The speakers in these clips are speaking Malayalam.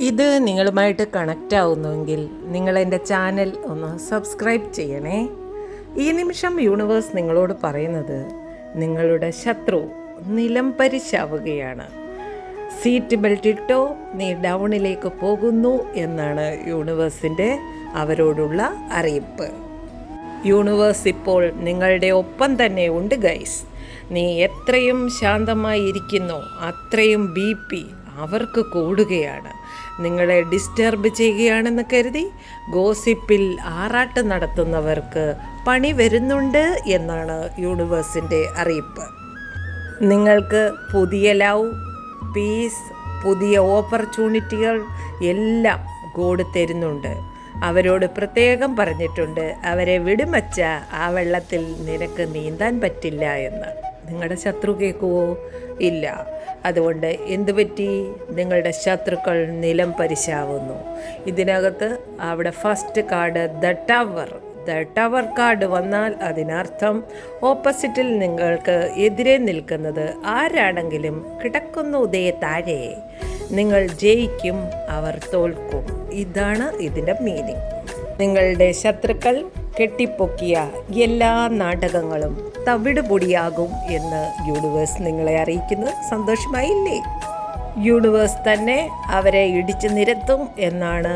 ഇത് നിങ്ങളുമായിട്ട് കണക്റ്റ് ആവുന്നുവെങ്കിൽ നിങ്ങൾ എന്റെ ചാനൽ ഒന്ന് സബ്സ്ക്രൈബ് ചെയ്യണേ. ഈ നിമിഷം യൂണിവേഴ്സ് നിങ്ങളോട് പറയുന്നത് നിങ്ങളുടെ ശത്രു നിലം പരിശാവുകയാണ്. സീറ്റ് ബെൽറ്റ് ഇട്ടോ നീ ഡൗണിലേക്ക് പോകുന്നു എന്നാണ് യൂണിവേഴ്സിന്റെ അവരോടുള്ള അറിയിപ്പ്. യൂണിവേഴ്സ് ഇപ്പോൾ നിങ്ങളുടെ ഒപ്പം തന്നെ ഉണ്ട് ഗൈസ് നീ എത്രയും ശാന്തമായി ഇരിക്കുന്നു അത്രയും ബി പി അവർക്ക് കൂടുകയാണ്. നിങ്ങളെ ഡിസ്റ്റർബ് ചെയ്യുകയാണെന്ന് കരുതി ഗോസിപ്പിൽ ആറാട്ട് നടത്തുന്നവർക്ക് പണി വരുന്നുണ്ട് എന്നാണ് യൂണിവേഴ്സിന്റെ അറിയിപ്പ്. നിങ്ങൾക്ക് പുതിയ ലവ് പീസ് പുതിയ ഓപ്പർച്യൂണിറ്റികൾ എല്ലാം ഗോഡ് തരുന്നുണ്ട്. അവരോട് പ്രത്യേകം പറഞ്ഞിട്ടുണ്ട് അവരെ വിടുമച്ച ആ വെള്ളത്തിൽ നിനക്ക് നീന്താൻ പറ്റില്ല എന്ന്. നിങ്ങളുടെ ശത്രു കേൾക്കുവോ? ഇല്ല. അതുകൊണ്ട് എന്തു പറ്റി? നിങ്ങളുടെ ശത്രുക്കൾ നിലം പരിശാവുന്നു. ഇതിനകത്ത് അവിടെ first card the tower. The tower card വന്നാൽ അതിനർത്ഥം ഓപ്പോസിറ്റിൽ നിങ്ങൾക്ക് എതിരെ നിൽക്കുന്നത് ആരാണെങ്കിലും കിടക്കുന്നു ഉദയ താഴെ. നിങ്ങൾ ജയിക്കും അവർ തോൽക്കും. ഇതാണ് ഇതിന്റെ മീനിങ്. നിങ്ങളുടെ ശത്രുക്കൾ കെട്ടിപ്പൊക്കിയ എല്ലാ നാടകങ്ങളും തവിടുപൊടിയാകും എന്ന് യൂണിവേഴ്സ് നിങ്ങളെ അറിയിക്കുന്നത് സന്തോഷമായില്ലേ? യൂണിവേഴ്സ് തന്നെ അവരെ ഇടിച്ചു നിരത്തും എന്നാണ്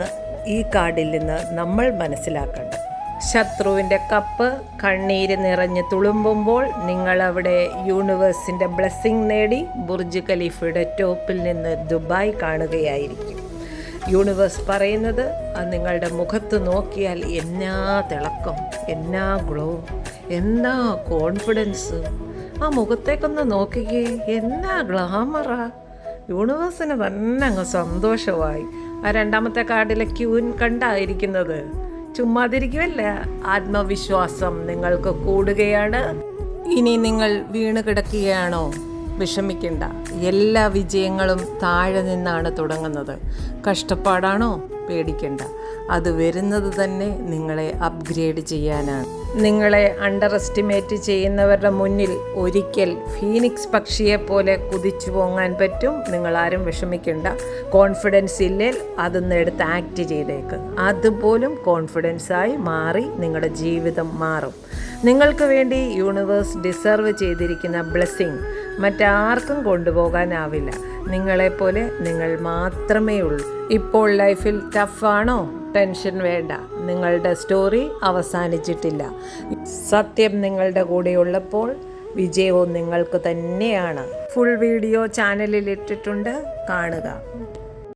ഈ കാർഡിൽ നിന്ന് നമ്മൾ മനസ്സിലാക്കേണ്ടത്. ശത്രുവിന്റെ കപ്പ് കണ്ണീര് നിറഞ്ഞ് തുളുമ്പുമ്പോൾ നിങ്ങളവിടെ യൂണിവേഴ്സിന്റെ ബ്ലെസ്സിങ് നേടി ബുർജ് ഖലീഫയുടെ ടോപ്പിൽ നിന്ന് ദുബായ് കാണുകയായിരിക്കും. യൂണിവേഴ്സ് പറയുന്നത് നിങ്ങളുടെ മുഖത്ത് നോക്കിയാൽ എന്നാ തിളക്കം എന്നാ ഗ്ലോ എന്നാ കോൺഫിഡൻസ് ആ മുഖത്തേക്കൊന്ന് നോക്കിക്കേ എന്നാ ഗ്ലാമറാ യൂണിവേഴ്സിന് തന്നെ അങ്ങ് സന്തോഷമായി. ആ രണ്ടാമത്തെ കാർഡിലെ ക്യൂൻ കണ്ടായിരിക്കുന്നത്. ചുമ്മാതിരിക്കുമല്ല ആത്മവിശ്വാസം നിങ്ങൾക്ക് കൂടുകയാണ്. ഇനി നിങ്ങൾ വീണ് കിടക്കുകയാണോ? വിഷമിക്കണ്ട. എല്ലാ വിജയങ്ങളും താഴെ നിന്നാണ് തുടങ്ങുന്നത്. കഷ്ടപ്പാടാണോ? പേടിക്കേണ്ട. അത് വരുന്നത് തന്നെ നിങ്ങളെ അപ്ഗ്രേഡ് ചെയ്യാനാണ്. നിങ്ങളെ അണ്ടർ എസ്റ്റിമേറ്റ് ചെയ്യുന്നവരുടെ മുന്നിൽ ഒരിക്കൽ ഫീനിക്സ് പക്ഷിയെ പോലെ കുതിച്ചു പോങ്ങാൻ പറ്റും. നിങ്ങളാരും വിഷമിക്കേണ്ട. കോൺഫിഡൻസ് ഇല്ലേൽ അതൊന്ന് എടുത്ത് ആക്ട് ചെയ്തേക്ക്. അതുപോലും കോൺഫിഡൻസായി മാറി നിങ്ങളുടെ ജീവിതം മാറും. നിങ്ങൾക്ക് വേണ്ടി യൂണിവേഴ്സ് ഡിസർവ് ചെയ്തിരിക്കുന്ന ബ്ലെസ്സിങ് മറ്റാർക്കും കൊണ്ടുപോകാനാവില്ല. നിങ്ങളെപ്പോലെ നിങ്ങൾ മാത്രമേ ഉള്ളൂ. ഇപ്പോൾ ലൈഫിൽ ടഫാണോ? ടെൻഷൻ വേണ്ട. നിങ്ങളുടെ സ്റ്റോറി അവസാനിച്ചിട്ടില്ല. സത്യം നിങ്ങളുടെ കൂടെയുള്ളപ്പോൾ വിജയവും നിങ്ങൾക്ക് തന്നെയാണ്. ഫുൾ വീഡിയോ ചാനലിൽ ഇട്ടിട്ടുണ്ട്. കാണുക.